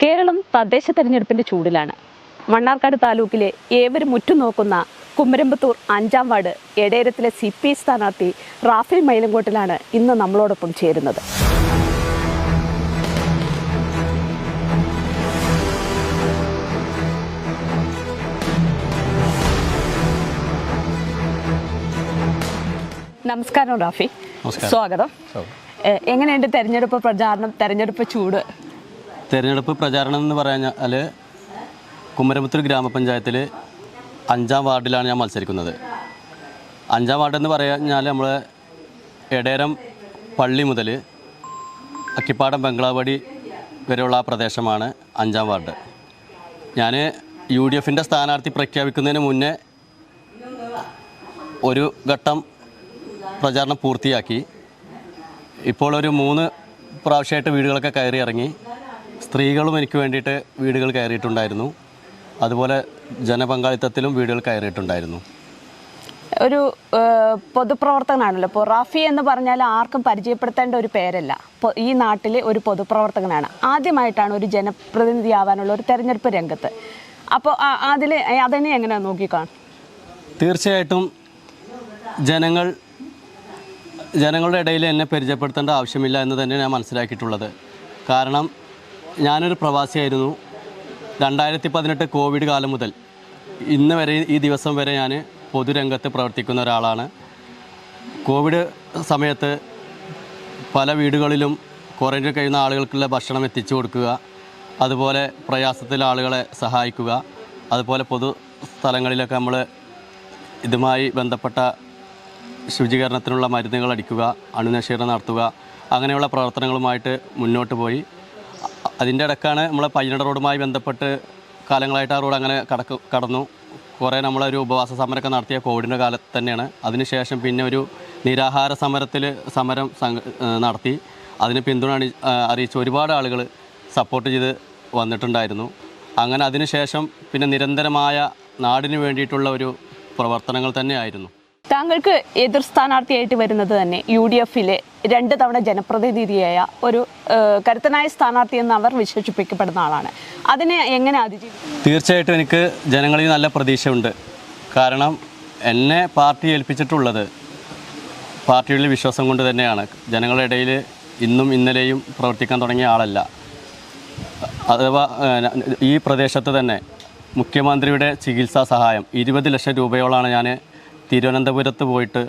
കേരളം തദ്ദേശ തെരഞ്ഞെടുപ്പിന്റെ ചൂടിലാണ്. മണ്ണാർക്കാട് താലൂക്കിലെ ഏവരും ഉറ്റുനോക്കുന്ന കുമരമ്പത്തൂർ അഞ്ചാം വാർഡ് എടേരത്തിലെ സി പി ഐ സ്ഥാനാർത്ഥി റാഫേൽ മൈലങ്കോട്ടിലാണ് ഇന്ന് നമ്മളോടൊപ്പം ചേരുന്നത്. നമസ്കാരം റാഫി. സ്വാഗതം. എങ്ങനെയുണ്ട് തെരഞ്ഞെടുപ്പ് പ്രചാരണം തെരഞ്ഞെടുപ്പ് ചൂട്? തെരഞ്ഞെടുപ്പ് പ്രചാരണം എന്ന് പറഞ്ഞാൽ കുമരമുത്തൂർ ഗ്രാമപഞ്ചായത്തിൽ അഞ്ചാം വാർഡിലാണ് ഞാൻ മത്സരിക്കുന്നത്. അഞ്ചാം വാർഡ് എന്ന് പറഞ്ഞാൽ നമ്മൾ എടേരം പള്ളി മുതൽ അക്കിപ്പാടം ബംഗ്ലാവടി വരെയുള്ള ആ പ്രദേശമാണ് അഞ്ചാം വാർഡ്. ഞാൻ യു ഡി എഫിന്റെ സ്ഥാനാർത്ഥി പ്രഖ്യാപിക്കുന്നതിന് മുന്നേ ഒരു ഘട്ടം പ്രചാരണം പൂർത്തിയാക്കി. ഇപ്പോൾ ഒരു മൂന്ന് പ്രാവശ്യമായിട്ട് വീടുകളൊക്കെ കയറി ഇറങ്ങി. സ്ത്രീകളും എനിക്ക് വേണ്ടിയിട്ട് വീടുകൾ കയറിയിട്ടുണ്ടായിരുന്നു. അതുപോലെ ജനപങ്കാളിത്തത്തിലും വീടുകൾ കയറിയിട്ടുണ്ടായിരുന്നു. ഒരു പൊതുപ്രവർത്തകനാണല്ലോ. ഇപ്പോൾ റാഫി എന്ന് പറഞ്ഞാൽ ആർക്കും പരിചയപ്പെടുത്തേണ്ട ഒരു പേരല്ല. ഈ നാട്ടിലെ ഒരു പൊതുപ്രവർത്തകനാണ്. ആദ്യമായിട്ടാണ് ഒരു ജനപ്രതിനിധിയാവാനുള്ള ഒരു തെരഞ്ഞെടുപ്പ് രംഗത്ത്. അപ്പോൾ അതിൽ അതിനെ എങ്ങനെ നോക്കിക്കാണും? തീർച്ചയായിട്ടും ജനങ്ങൾ ജനങ്ങളുടെ ഇടയിൽ എന്നെ പരിചയപ്പെടുത്തേണ്ട ആവശ്യമില്ല എന്ന് തന്നെ ഞാൻ മനസ്സിലാക്കിയിട്ടുള്ളത്. കാരണം ഞാനൊരു പ്രവാസിയായിരുന്നു. രണ്ടായിരത്തി പതിനെട്ട് കോവിഡ് കാലം മുതൽ ഇന്ന് വരെ ഈ ദിവസം വരെ ഞാൻ പൊതുരംഗത്ത് പ്രവർത്തിക്കുന്ന ഒരാളാണ്. കോവിഡ് സമയത്ത് പല വീടുകളിലും ക്വാറന്റീൻ കഴിയുന്ന ആളുകൾക്കുള്ള ഭക്ഷണം എത്തിച്ചു കൊടുക്കുക അതുപോലെ പ്രയാസത്തിലെ ആളുകളെ സഹായിക്കുക അതുപോലെ പൊതു സ്ഥലങ്ങളിലൊക്കെ നമ്മൾ ഇതുമായി ബന്ധപ്പെട്ട ശുചീകരണത്തിനുള്ള മരുന്നുകൾ അടിക്കുക അണുനശീകരണം നടത്തുക അങ്ങനെയുള്ള പ്രവർത്തനങ്ങളുമായിട്ട് മുന്നോട്ട് പോയി. അതിന്റെ ഇടക്കാണ് നമ്മളെ പയ്യനട റോഡുമായി ബന്ധപ്പെട്ട് കാലങ്ങളായിട്ട് ആ റോഡ് അങ്ങനെ കടക്ക് കടന്നു. കുറേ നമ്മളൊരു ഉപവാസ സമരമൊക്കെ നടത്തിയ കോവിഡിന്റെ കാലത്ത് തന്നെയാണ്. അതിനുശേഷം പിന്നെ ഒരു നിരാഹാര സമരത്തിൽ സമരം നടത്തി. അതിന് പിന്തുണ അണി- അറിയിച്ച് ഒരുപാട് ആളുകൾ സപ്പോർട്ട് ചെയ്ത് വന്നിട്ടുണ്ടായിരുന്നു. അങ്ങനെ അതിനുശേഷം പിന്നെ നിരന്തരമായ നാടിന് വേണ്ടിയിട്ടുള്ള ഒരു പ്രവർത്തനങ്ങൾ തന്നെയായിരുന്നു. താങ്കൾക്ക് എതിർ സ്ഥാനാർത്ഥിയായിട്ട് വരുന്നത് തന്നെ യു ഡി എഫിലെ രണ്ട് തവണ ജനപ്രതിനിധിയായ ഒരു കരുത്തനായ സ്ഥാനാർത്ഥി എന്ന് അവർ വിശേഷിപ്പിക്കപ്പെടുന്ന ആളാണ്. അതിനെ എങ്ങനെ അതിജീവിക്കും? തീർച്ചയായിട്ടും എനിക്ക് ജനങ്ങളിൽ നല്ല പ്രതീക്ഷയുണ്ട്. കാരണം എന്നെ പാർട്ടി ഏൽപ്പിച്ചിട്ടുള്ളത് പാർട്ടിയുടെ വിശ്വാസം കൊണ്ട് തന്നെയാണ്. ജനങ്ങളുടെ ഇടയിൽ ഇന്നും ഇന്നലെയും പ്രവർത്തിക്കാൻ തുടങ്ങിയ ആളല്ല. അഥവാ ഈ പ്രദേശത്ത് തന്നെ മുഖ്യമന്ത്രിയുടെ ചികിത്സാ സഹായം ഇരുപത് ലക്ഷം രൂപയോളാണ് ഞാൻ തിരുവനന്തപുരത്ത് പോയിട്ട്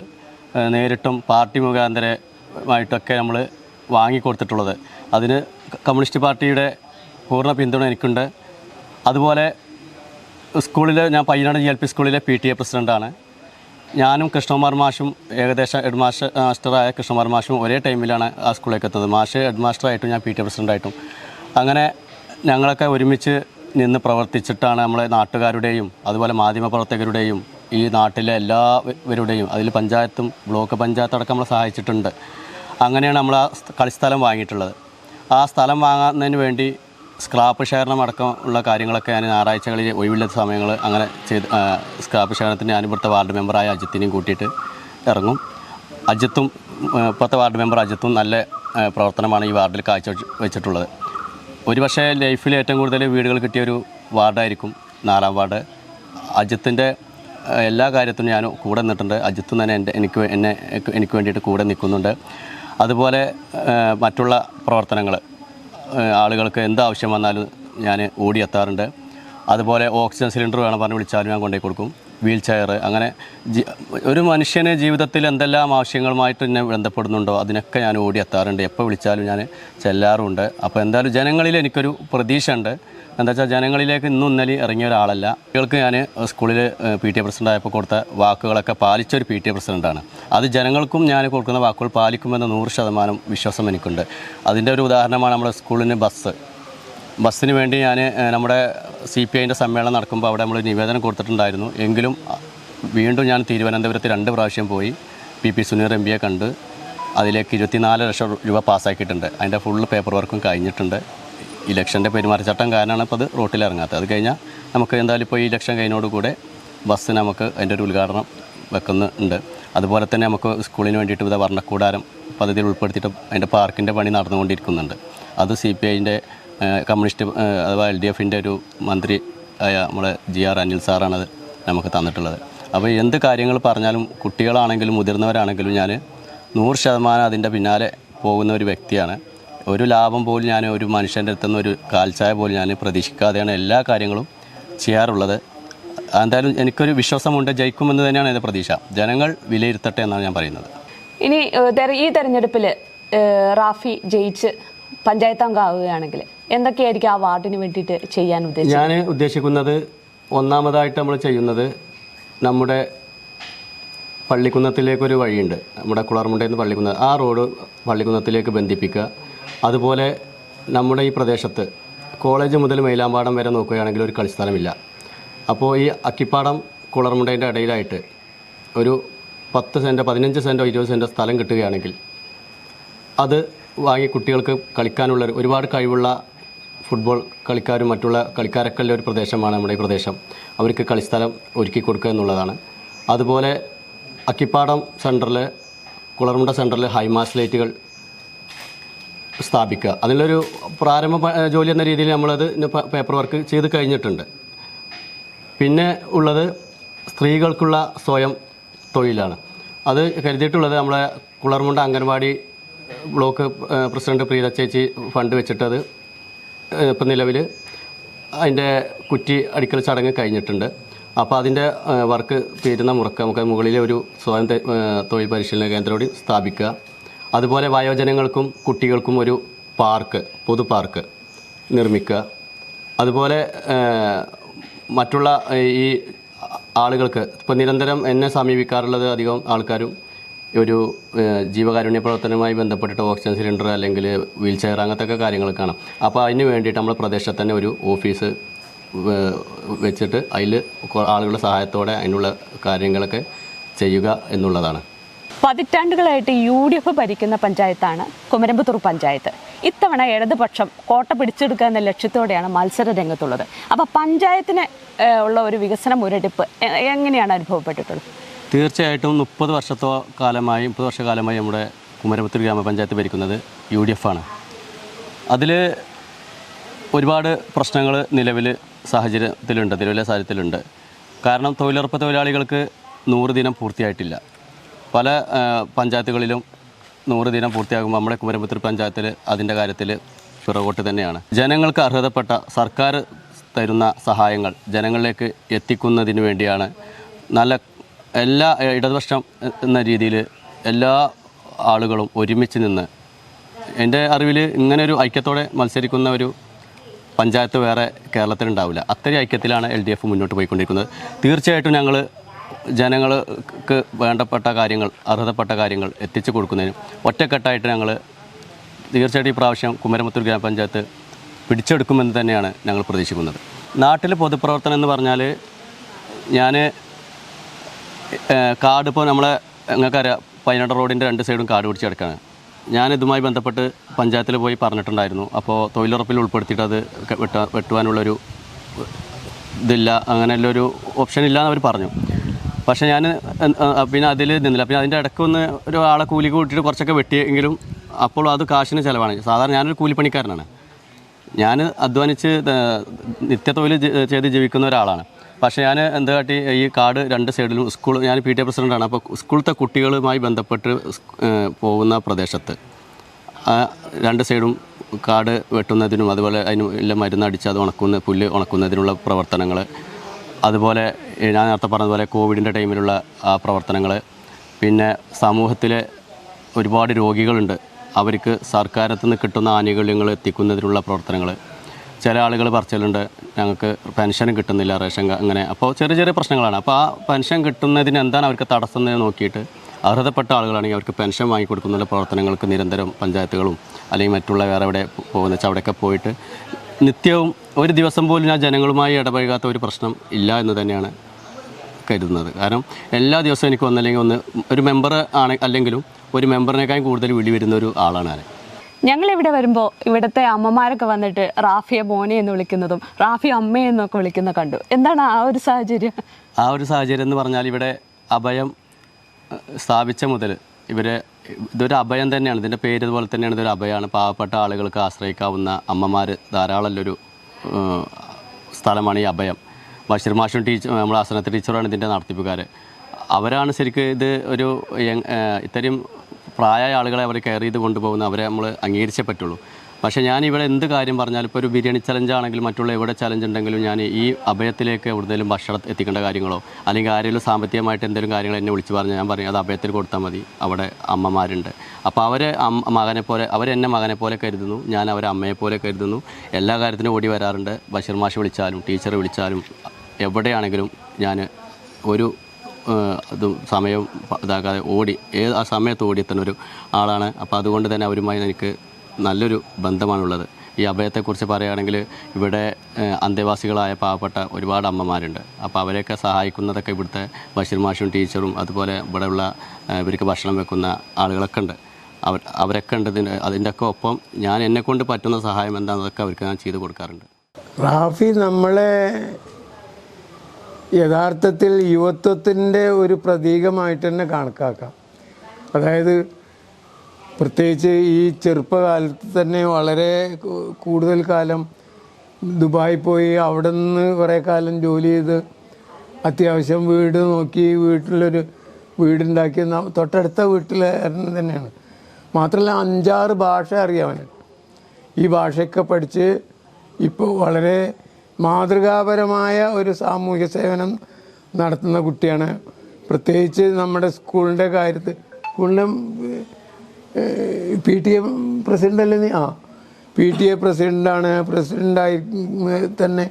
നേരിട്ടും പാർട്ടി മുഖാന്തരമായിട്ടൊക്കെ നമ്മൾ വാങ്ങിക്കൊടുത്തിട്ടുള്ളത്. അതിന് കമ്മ്യൂണിസ്റ്റ് പാർട്ടിയുടെ പൂർണ പിന്തുണ എനിക്കുണ്ട്. അതുപോലെ സ്കൂളിൽ ഞാൻ പയ്യനാട് ജി എൽ പി സ്കൂളിലെ പി ടി എ പ്രസിഡന്റാണ് ഞാനും കൃഷ്ണകുമാർ മാഷും ഏകദേശം ഹെഡ് മാസ്റ്റർ മാസ്റ്ററായ കൃഷ്ണകുമാർ മാഷും ഒരേ ടൈമിലാണ് ആ സ്കൂളിലേക്ക് എത്തുന്നത് മാഷ് ഹെഡ് മാസ്റ്ററായിട്ടും ഞാൻ പി ടി എ പ്രസിഡന്റായിട്ടും അങ്ങനെ ഞങ്ങളൊക്കെ ഒരുമിച്ച് നിന്ന് പ്രവർത്തിച്ചിട്ടാണ് നമ്മളെ നാട്ടുകാരുടെയും അതുപോലെ മാധ്യമപ്രവർത്തകരുടെയും ഈ നാട്ടിലെ എല്ലാവരുടെയും അതിൽ പഞ്ചായത്തും ബ്ലോക്ക് പഞ്ചായത്ത് അടക്കം നമ്മളെ സഹായിച്ചിട്ടുണ്ട്. അങ്ങനെയാണ് നമ്മൾ ആ സ്ഥ- കളിസ്ഥലം വാങ്ങിയിട്ടുള്ളത്. ആ സ്ഥലം വാങ്ങുന്നതിന് വേണ്ടി സ്ക്രാപ്പ് ശേഖരണം അടക്കം ഉള്ള കാര്യങ്ങളൊക്കെ ഞാൻ ഞായറാഴ്ചകളിൽ ഒഴിവില്ലാത്ത സമയങ്ങൾ അങ്ങനെ ചെയ്ത് സ്ക്രാപ്പ് ശേഖരണത്തിന് ഞാൻ ഇവിടുത്തെ വാർഡ് മെമ്പറായ അജിത്തിനെയും കൂട്ടിയിട്ട് ഇറങ്ങും. അജിത്തും ഇപ്പോഴത്തെ വാർഡ് മെമ്പർ അജിത്തും നല്ല പ്രവർത്തനമാണ് ഈ വാർഡിൽ കാഴ്ച വെച്ചിട്ടുള്ളത്. ഒരുപക്ഷേ ലൈഫിൽ ഏറ്റവും കൂടുതൽ വീടുകൾ കിട്ടിയ ഒരു വാർഡായിരിക്കും നാലാം വാർഡ്. അജിത്തിന്റെ എല്ലാ കാര്യത്തിനും ഞാൻ കൂടെ നിന്നിട്ടുണ്ട്. അജിത്തും തന്നെ എന്റെ എനിക്ക് എന്നെ എനിക്ക് വേണ്ടിയിട്ട് കൂടെ നിൽക്കുന്നുണ്ട്. അതുപോലെ മറ്റുള്ള പ്രവർത്തനങ്ങൾ ആളുകൾക്ക് എന്ത് ആവശ്യം വന്നാലും ഞാൻ ഓടിയെത്താറുണ്ട്. അതുപോലെ ഓക്സിജൻ സിലിണ്ടർ വേണം പറഞ്ഞ് വിളിച്ചാലും ഞാൻ കൊണ്ടുപോയി കൊടുക്കും. വീൽ ചെയർ അങ്ങനെ ഒരു മനുഷ്യന് ജീവിതത്തിൽ എന്തെല്ലാം ആവശ്യങ്ങളുമായിട്ട് എന്നെ ബന്ധപ്പെടുന്നുണ്ടോ അതിനൊക്കെ ഞാൻ ഓടിയെത്താറുണ്ട്. എപ്പോൾ വിളിച്ചാലും ഞാൻ ചെല്ലാറുണ്ട്. അപ്പോൾ എന്തായാലും ജനങ്ങളിൽ എനിക്കൊരു പ്രതീക്ഷ ഉണ്ട് എന്താ വെച്ചാൽ ജനങ്ങളിലേക്ക് ഇന്നും ഇന്നലെ ഇറങ്ങിയ ഒരാളല്ല. കുട്ടികൾക്ക് ഞാൻ സ്കൂളിൽ പി ടി എ പ്രസിഡന്റ് ആയപ്പോൾ കൊടുത്ത വാക്കുകളൊക്കെ പാലിച്ച ഒരു പി ടി എ പ്രസിഡന്റാണ് അത് ജനങ്ങൾക്കും ഞാൻ കൊടുക്കുന്ന വാക്കുകൾ പാലിക്കുമെന്ന നൂറ് ശതമാനം വിശ്വാസം എനിക്കുണ്ട്. അതിന്റെ ഒരു ഉദാഹരണമാണ് നമ്മുടെ സ്കൂളിന് ബസ്. ബസ്സിന് വേണ്ടി ഞാൻ നമ്മുടെ സി പി ഐന്റെ സമ്മേളനം നടക്കുമ്പോൾ അവിടെ നമ്മൾ നിവേദനം കൊടുത്തിട്ടുണ്ടായിരുന്നു. എങ്കിലും വീണ്ടും ഞാൻ തിരുവനന്തപുരത്ത് രണ്ട് പ്രാവശ്യം പോയി. പി പി സുനീർ എം പിയെ കണ്ട്. അതിലേക്ക് ഇരുപത്തിനാല് ലക്ഷം രൂപ പാസ്സാക്കിയിട്ടുണ്ട്. അതിന്റെ ഫുൾ പേപ്പർ വർക്കും കഴിഞ്ഞിട്ടുണ്ട്. ഇലക്ഷന്റെ പെരുമാറ്റച്ചട്ടം കാരണമാണ് ഇപ്പോൾ അത് റോട്ടിൽ ഇറങ്ങാത്തത് അത് കഴിഞ്ഞാൽ നമുക്ക് എന്തായാലും ഇപ്പോൾ ഈ ഇലക്ഷൻ കഴിഞ്ഞോടുകൂടെ ബസ് നമുക്ക് അതിന്റെ ഒരു ഉദ്ഘാടനം വെക്കുന്നുണ്ട് അതുപോലെ തന്നെ നമുക്ക് സ്കൂളിന് വേണ്ടിയിട്ട് വിധ വർണക്കൂടാരം പദ്ധതിയിൽ ഉൾപ്പെടുത്തിയിട്ട് അതിന്റെ പാർക്കിന്റെ പണി നടന്നുകൊണ്ടിരിക്കുന്നുണ്ട്. അത് സി പി ഐന്റെ കമ്മ്യൂണിസ്റ്റ് അഥവാ എൽ ഡി എഫിന്റെ ഒരു മന്ത്രി ആയ നമ്മുടെ ജി ആർ അനിൽ സാറാണത് നമുക്ക് തന്നിട്ടുള്ളത്. അപ്പോൾ എന്ത് കാര്യങ്ങൾ പറഞ്ഞാലും കുട്ടികളാണെങ്കിലും മുതിർന്നവരാണെങ്കിലും ഞാൻ നൂറ് ശതമാനം അതിന്റെ പിന്നാലെ പോകുന്ന ഒരു വ്യക്തിയാണ്. ഒരു ലാഭം പോലും ഞാൻ ഒരു മനുഷ്യന്റെ അടുത്തുനിന്ന് ഒരു കാൽച്ചായ പോലും ഞാൻ പ്രതീക്ഷിക്കാതെയാണ് എല്ലാ കാര്യങ്ങളും ചെയ്യാറുള്ളത്. എന്തായാലും എനിക്കൊരു വിശ്വാസമുണ്ട് ജയിക്കുമെന്ന് തന്നെയാണ് എന്റെ പ്രതീക്ഷ. ജനങ്ങൾ വിലയിരുത്തട്ടെ എന്നാണ് ഞാൻ പറയുന്നത്. ഇനി ഈ തെരഞ്ഞെടുപ്പിൽ റാഫി ജയിച്ച് പഞ്ചായത്ത് അംഗമാവുകയാണെങ്കിൽ എന്തൊക്കെയായിരിക്കും ആ വാർഡിന് വേണ്ടിയിട്ട് ചെയ്യാൻ ഉദ്ദേശിച്ചത് ഞാൻ ഉദ്ദേശിക്കുന്നത് ഒന്നാമതായിട്ട് നമ്മൾ ചെയ്യുന്നത് നമ്മുടെ പള്ളിക്കുന്നത്തിലേക്കൊരു വഴിയുണ്ട്. നമ്മുടെ കുളർമുണ്ടയിൽ നിന്ന് പള്ളിക്കുന്ന ആ റോഡ് പള്ളിക്കുന്നത്തിലേക്ക് ബന്ധിപ്പിക്കുക. അതുപോലെ നമ്മുടെ ഈ പ്രദേശത്ത് കോളേജ് മുതൽ മൈലാമ്പാടം വരെ നോക്കുകയാണെങ്കിൽ ഒരു കളിസ്ഥലമില്ല. അപ്പോൾ ഈ അക്കിപ്പാടം കുളർമുണ്ടേന്റെ ഇടയിലായിട്ട് ഒരു പത്ത് സെന്റോ പതിനഞ്ച് സെന്റോ ഇരുപത് സെന്റോ സ്ഥലം കിട്ടുകയാണെങ്കിൽ അത് വാങ്ങി കുട്ടികൾക്ക് കളിക്കാനുള്ള ഒരുപാട് കഴിവുള്ള ഫുട്ബോൾ കളിക്കാരും മറ്റുള്ള കളിക്കാരൊക്കെ ഉള്ള ഒരു പ്രദേശമാണ് നമ്മുടെ ഈ പ്രദേശം. അവർക്ക് കളിസ്ഥലം ഒരുക്കി കൊടുക്കുക എന്നുള്ളതാണ്. അതുപോലെ അക്കിപ്പാടം സെന്ററിൽ കുളർമുണ്ട സെന്ററിൽ ഹൈമാസ് ലൈറ്റുകൾ സ്ഥാപിക്കുക. അതിലൊരു പ്രാരംഭ ജോലി എന്ന രീതിയിൽ നമ്മളത് പേപ്പർ വർക്ക് ചെയ്ത് കഴിഞ്ഞിട്ടുണ്ട്. പിന്നെ ഉള്ളത് സ്ത്രീകൾക്കുള്ള സ്വയം തൊഴിലാണ്. അത് കരുതിയിട്ടുള്ളത് നമ്മളെ കുളർമുണ്ട അംഗൻവാടി ബ്ലോക്ക് പ്രസിഡന്റ് പ്രീത ചേച്ചി ഫണ്ട് വെച്ചിട്ടത് ഇപ്പം നിലവിൽ അതിന്റെ കുറ്റി അടിക്കൽ ചടങ്ങ് കഴിഞ്ഞിട്ടുണ്ട്. അപ്പോൾ അതിന്റെ വർക്ക് തീരുന്ന മുറക്ക് നമുക്ക് മുകളിലെ ഒരു സ്വയം തൊഴിൽ പരിശീലന കേന്ദ്രം കൂടി സ്ഥാപിക്കുക. അതുപോലെ വയോജനങ്ങൾക്കും കുട്ടികൾക്കും ഒരു പാർക്ക് പൊതു പാർക്ക് നിർമ്മിക്കുക. അതുപോലെ മറ്റുള്ള ഈ ആളുകൾക്ക് ഇപ്പോൾ നിരന്തരം എന്നെ സമീപിക്കാറുള്ളത് അധികം ആൾക്കാരും ഒരു ജീവകാരുണ്യ പ്രവർത്തനവുമായി ബന്ധപ്പെട്ടിട്ട് ഓക്സിജൻ സിലിണ്ടർ അല്ലെങ്കിൽ വീൽ ചെയർ അങ്ങനത്തെ കാര്യങ്ങൾ കാണാം. അപ്പോൾ അതിന് വേണ്ടിയിട്ട് നമ്മുടെ പ്രദേശത്ത് തന്നെ ഒരു ഓഫീസ് വെച്ചിട്ട് അതിൽ ആളുകളുടെ സഹായത്തോടെ അതിനുള്ള കാര്യങ്ങളൊക്കെ ചെയ്യുക എന്നുള്ളതാണ്. പതിറ്റാണ്ടുകളായിട്ട് യു ഡി എഫ് ഭരിക്കുന്ന പഞ്ചായത്താണ് കുമരമ്പത്തൂർ പഞ്ചായത്ത്. ഇത്തവണ ഇടതുപക്ഷം കോട്ട പിടിച്ചെടുക്കുക എന്ന ലക്ഷ്യത്തോടെയാണ് മത്സര രംഗത്തുള്ളത്. അപ്പോൾ പഞ്ചായത്തിന് ഉള്ള ഒരു വികസന മുരടിപ്പ് എങ്ങനെയാണ് അനുഭവപ്പെട്ടിട്ടുള്ളത്? തീർച്ചയായിട്ടും മുപ്പത് വർഷത്തോ കാലമായി മുപ്പത് വർഷകാലമായി നമ്മുടെ കുമരമ്പത്തൂർ ഗ്രാമപഞ്ചായത്ത് ഭരിക്കുന്നത് യു ഡി എഫ് ആണ്. അതിൽ ഒരുപാട് പ്രശ്നങ്ങൾ നിലവിൽ സാഹചര്യത്തിലുണ്ട് നിലവിലെ സാഹചര്യത്തിലുണ്ട്. കാരണം തൊഴിലുറപ്പ് തൊഴിലാളികൾക്ക് നൂറ് ദിനം പൂർത്തിയായിട്ടില്ല. പല പഞ്ചായത്തുകളിലും നൂറ് ദിനം പൂർത്തിയാകുമ്പോൾ നമ്മുടെ കുമരപുത്തൂർ പഞ്ചായത്തിൽ അതിന്റെ കാര്യത്തിൽ പിറകോട്ട് തന്നെയാണ്. ജനങ്ങൾക്ക് അർഹതപ്പെട്ട സർക്കാർ തരുന്ന സഹായങ്ങൾ ജനങ്ങളിലേക്ക് എത്തിക്കുന്നതിന് വേണ്ടിയാണ് നല്ല എല്ലാ ഇടതുപക്ഷം എന്ന രീതിയിൽ എല്ലാ ആളുകളും ഒരുമിച്ച് നിന്ന് എന്റെ അറിവിൽ ഇങ്ങനെ ഒരു ഐക്യത്തോടെ മത്സരിക്കുന്ന ഒരു പഞ്ചായത്ത് വേറെ കേരളത്തിലുണ്ടാവില്ല. അത്രയും ഐക്യത്തിലാണ് എൽ ഡി എഫ് മുന്നോട്ട് പോയിക്കൊണ്ടിരിക്കുന്നത്. തീർച്ചയായിട്ടും ഞങ്ങൾ ജനങ്ങൾക്ക് വേണ്ടപ്പെട്ട കാര്യങ്ങൾ അർഹതപ്പെട്ട കാര്യങ്ങൾ എത്തിച്ചു കൊടുക്കുന്നതിനും ഒറ്റക്കെട്ടായിട്ട് ഞങ്ങൾ തീർച്ചയായിട്ടും ഈ പ്രാവശ്യം കുമരമത്തൂർ ഗ്രാമപഞ്ചായത്ത് പിടിച്ചെടുക്കുമെന്ന് തന്നെയാണ് ഞങ്ങൾ പ്രതീക്ഷിക്കുന്നത്. നാട്ടിൽ പൊതുപ്രവർത്തനം എന്ന് പറഞ്ഞാൽ ഞാൻ കാട് ഇപ്പോൾ നമ്മളെ നിങ്ങൾക്കറിയാം പതിനെട്ട് റോഡിന്റെ രണ്ട് സൈഡും കാട് പിടിച്ച് കിടക്കാണ്. ഞാൻ ഇതുമായി ബന്ധപ്പെട്ട് പഞ്ചായത്തിൽ പോയി പറഞ്ഞിട്ടുണ്ടായിരുന്നു. അപ്പോൾ തൊഴിലുറപ്പിൽ ഉൾപ്പെടുത്തിയിട്ട് അത് വെട്ട വെട്ടുവാനുള്ളൊരു ഇതില്ല അങ്ങനെയുള്ളൊരു ഓപ്ഷൻ ഇല്ല എന്ന് അവർ പറഞ്ഞു. പക്ഷേ ഞാൻ പിന്നെ അതിൽ നിന്നില്ല. പിന്നെ അതിന്റെ ഇടയ്ക്ക് ഒന്ന് ഒരു ആളെ കൂലി കൂട്ടിയിട്ട് കുറച്ചൊക്കെ വെട്ടിയെങ്കിലും അപ്പോൾ അത് കാശിന് ചിലവാണ്. സാധാരണ ഞാനൊരു കൂലിപ്പണിക്കാരനാണ്. ഞാൻ അധ്വാനിച്ച് നിത്യ തൊഴിൽ ചെയ്ത് ജീവിക്കുന്ന ഒരാളാണ്. പക്ഷേ ഞാൻ എന്താ കാട്ടി ഈ കാർഡ് രണ്ട് സൈഡിലും സ്കൂൾ ഞാൻ പി ടി എ പ്രസിഡന്റാണ് അപ്പോൾ സ്കൂളത്തെ കുട്ടികളുമായി ബന്ധപ്പെട്ട് പോകുന്ന പ്രദേശത്ത് രണ്ട് സൈഡും കാട് വെട്ടുന്നതിനും അതുപോലെ അതിന് എല്ലാം മരുന്ന് അടിച്ച് അത് ഉണക്കുന്ന പുല്ല് ഉണക്കുന്നതിനുള്ള പ്രവർത്തനങ്ങൾ അതുപോലെ ഞാൻ നേരത്തെ പറഞ്ഞതുപോലെ കോവിഡിന്റെ ടൈമിലുള്ള ആ പ്രവർത്തനങ്ങൾ പിന്നെ സമൂഹത്തിൽ ഒരുപാട് രോഗികളുണ്ട്. അവർക്ക് സർക്കാരത്തു നിന്ന് കിട്ടുന്ന ആനുകൂല്യങ്ങൾ എത്തിക്കുന്നതിനുള്ള പ്രവർത്തനങ്ങൾ ചില ആളുകൾ പറച്ചിലുണ്ട് ഞങ്ങൾക്ക് പെൻഷൻ കിട്ടുന്നില്ല റേഷൻ അങ്ങനെ. അപ്പോൾ ചെറിയ ചെറിയ പ്രശ്നങ്ങളാണ്. അപ്പോൾ ആ പെൻഷൻ കിട്ടുന്നതിന് എന്താണ് അവർക്ക് തടസ്സം എന്ന് നോക്കിയിട്ട് അർഹതപ്പെട്ട ആളുകളാണെങ്കിൽ അവർക്ക് പെൻഷൻ വാങ്ങിക്കൊടുക്കുന്ന പ്രവർത്തനങ്ങൾക്ക് നിരന്തരം പഞ്ചായത്തുകളും അല്ലെങ്കിൽ മറ്റുള്ള വേറെ എവിടെ പോകുന്ന വെച്ചാൽ അവിടെയൊക്കെ പോയിട്ട് നിത്യവും ഒരു ദിവസം പോലും ഞാൻ ജനങ്ങളുമായി ഇടപഴകാത്ത ഒരു പ്രശ്നം ഇല്ല എന്ന് തന്നെയാണ് കരുതുന്നത്. കാരണം എല്ലാ ദിവസവും എനിക്ക് ഒന്നല്ലെങ്കിൽ ഒന്ന് ഒരു മെമ്പർ ആണ് അല്ലെങ്കിലും ഒരു മെമ്പറിനേക്കാൾ കൂടുതൽ വിളി വരുന്ന ഒരു ആളാണ് ഞാൻ. ഞങ്ങൾ ഇവിടെ വരുമ്പോൾ ഇവിടുത്തെ അമ്മമാരൊക്കെ വന്നിട്ട് റാഫിയെ മോനെ എന്ന് വിളിക്കുന്നതും റാഫി അമ്മയെന്നൊക്കെ വിളിക്കുന്ന കണ്ടു. എന്താണ് ആ ഒരു സാഹചര്യം? ആ ഒരു സാഹചര്യം എന്ന് പറഞ്ഞാൽ ഇവിടെ അഭയം സ്ഥാപിച്ച മുതൽ ഇവരെ ഇതൊരു അഭയം തന്നെയാണ്. ഇതിന്റെ പേര് ഇതുപോലെ തന്നെയാണ്. ഇതൊരു അഭയമാണ് പാവപ്പെട്ട ആളുകൾക്ക് ആശ്രയിക്കാവുന്ന അമ്മമാർ ധാരാളമുള്ളൊരു സ്ഥലമാണ് ഈ അഭയം. ബഷീർ മാഷും ടീച്ചർ നമ്മുടെ ആസനത്തെ ടീച്ചറാണ് ഇതിന്റെ നടത്തിപ്പുകാർ അവരാണ് ശരിക്കും ഇത് ഒരു ഇത്തരം പ്രായമായ ആളുകളെ അവർ കെയർ ചെയ്ത് കൊണ്ടുപോകുന്ന അവരെ നമ്മൾ അംഗീകരിച്ചേ പറ്റുള്ളൂ. പക്ഷേ ഞാൻ ഇവിടെ എന്ത് കാര്യം പറഞ്ഞാലും ഇപ്പോൾ ഒരു ബിരിയാണി ചലഞ്ച് ആണെങ്കിലും മറ്റുള്ള എവിടെ ചലഞ്ച് ഉണ്ടെങ്കിലും ഞാൻ ഈ അഭയത്തിലേക്ക് എവിടെയെങ്കിലും ഭക്ഷണം എത്തിക്കേണ്ട കാര്യങ്ങളോ അല്ലെങ്കിൽ ആരെങ്കിലും സാമ്പത്തികമായിട്ട് എന്തെങ്കിലും കാര്യങ്ങൾ എന്നെ വിളിച്ച് പറഞ്ഞാൽ ഞാൻ പറയും അത് അഭയത്തിൽ കൊടുത്താൽ മതി അവിടെ അമ്മമാരുണ്ട്. അപ്പോൾ അവരെ മകനെ പോലെ അവരെന്നെ മകനെ പോലെ കരുതുന്നു ഞാൻ അവരെ അമ്മയെ പോലെ കരുതുന്നു. എല്ലാ കാര്യത്തിനും ഓടി വരാറുണ്ട്. ബഷീർ മാഷ് വിളിച്ചാലും ടീച്ചർ വിളിച്ചാലും എവിടെയാണെങ്കിലും ഞാൻ ഒരു ഇത് സമയം ഇതാക്കാതെ ഓടി ഏത് ആ സമയത്ത് ഓടിയെത്തുന്ന ഒരു ആളാണ്. അപ്പോൾ അതുകൊണ്ട് തന്നെ അവരുമായി എനിക്ക് നല്ലൊരു ബന്ധമാണുള്ളത്. ഈ അഭയത്തെക്കുറിച്ച് പറയുകയാണെങ്കിൽ ഇവിടെ അന്തേവാസികളായ പാവപ്പെട്ട ഒരുപാട് അമ്മമാരുണ്ട്. അപ്പോൾ അവരെയൊക്കെ സഹായിക്കുന്നതൊക്കെ ഇവിടുത്തെ ബഷീർ മാഷും ടീച്ചറും അതുപോലെ ഇവിടെയുള്ള ഇവർക്ക് ഭക്ഷണം വെക്കുന്ന ആളുകളൊക്കെ ഉണ്ട്. അവർ അവരൊക്കെ ഉണ്ട് ഇതിന്റെ അതിന്റെ ഒക്കെ ഒപ്പം ഞാൻ എന്നെക്കൊണ്ട് പറ്റുന്ന സഹായം എന്താണെന്നൊക്കെ അവർക്ക് ഞാൻ ചെയ്തു കൊടുക്കാറുണ്ട്. റാഫി നമ്മളെ യഥാർത്ഥത്തിൽ യുവത്വത്തിന്റെ ഒരു പ്രതീകമായിട്ട് തന്നെ കണക്കാക്കാം. അതായത് പ്രത്യേകിച്ച് ഈ ചെറുപ്പകാലത്ത് തന്നെ വളരെ കൂടുതൽ കാലം ദുബായി പോയി അവിടെ നിന്ന് കുറേ കാലം ജോലി ചെയ്ത് അത്യാവശ്യം വീട് നോക്കി വീട്ടിലൊരു വീടുണ്ടാക്കി തൊട്ടടുത്ത വീട്ടിലായിരുന്നു തന്നെയാണ്. മാത്രമല്ല അഞ്ചാറ് ഭാഷ അറിയാവന്. ഈ ഭാഷയൊക്കെ പഠിച്ച് ഇപ്പോൾ വളരെ മാതൃകാപരമായ ഒരു സാമൂഹ്യ സേവനം നടത്തുന്ന കുട്ടിയാണ്. പ്രത്യേകിച്ച് നമ്മുടെ സ്കൂളിന്റെ കാര്യത്തിൽ സ്കൂളിന്റെ പി ടി എ പ്രസിഡന്റ് അല്ലേ നീ? ആ. പി ടി എ പ്രസിഡന്റാണ് പ്രസിഡന്റായി തന്നെ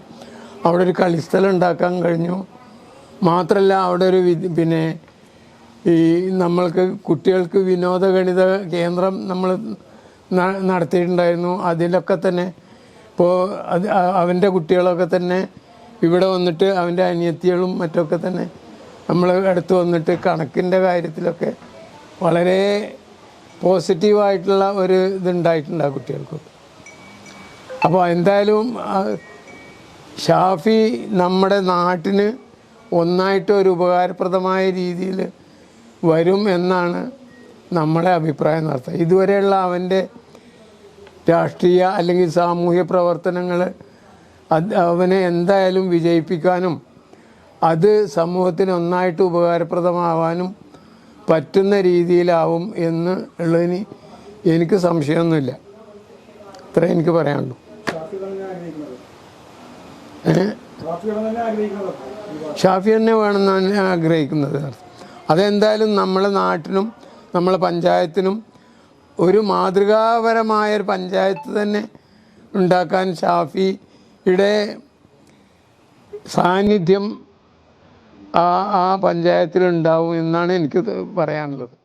അവിടെ ഒരു കളിസ്ഥലം ഉണ്ടാക്കാൻ കഴിഞ്ഞു. മാത്രമല്ല അവിടെ ഒരു പിന്നെ ഈ നമ്മൾക്ക് കുട്ടികൾക്ക് വിനോദ ഗണിത കേന്ദ്രം നമ്മൾ നടത്തിയിട്ടുണ്ടായിരുന്നു. അതിലൊക്കെ തന്നെ ഇപ്പോൾ അത് അവന്റെ കുട്ടികളൊക്കെ തന്നെ ഇവിടെ വന്നിട്ട് അവന്റെ അനിയത്തികളും മറ്റൊക്കെ തന്നെ നമ്മൾ അടുത്ത് വന്നിട്ട് കണക്കിന്റെ കാര്യത്തിലൊക്കെ വളരെ പോസിറ്റീവായിട്ടുള്ള ഒരു ഇതുണ്ടായിട്ടുണ്ട് ആ കുട്ടികൾക്ക്. അപ്പോൾ എന്തായാലും ഷാഫി നമ്മുടെ നാട്ടിന് ഒന്നായിട്ട് ഒരു ഉപകാരപ്രദമായ രീതിയിൽ വരും എന്നാണ് നമ്മുടെ അഭിപ്രായം നടത്തുക. ഇതുവരെയുള്ള അവന്റെ രാഷ്ട്രീയ അല്ലെങ്കിൽ സാമൂഹ്യ പ്രവർത്തനങ്ങൾ അവനെ എന്തായാലും വിജയിപ്പിക്കാനും അത് സമൂഹത്തിന് ഒന്നായിട്ട് ഉപകാരപ്രദമാവാനും പറ്റുന്ന രീതിയിലാവും എന്ന് ഉള്ളതിന് എനിക്ക് സംശയമൊന്നുമില്ല. ഇത്ര എനിക്ക് പറയാനുള്ളൂ. ഷാഫി തന്നെ വേണമെന്നാണ് ആഗ്രഹിക്കുന്നത്. അതെന്തായാലും നമ്മളെ നാട്ടിനും നമ്മളെ പഞ്ചായത്തിനും ഒരു മാതൃകാപരമായ ഒരു പഞ്ചായത്ത് തന്നെ ഉണ്ടാക്കാൻ ഷാഫിയുടെ സാന്നിധ്യം ആ ആ പഞ്ചായത്തിലുണ്ടാവും എന്നാണ് എനിക്ക് പറയാനുള്ളത്.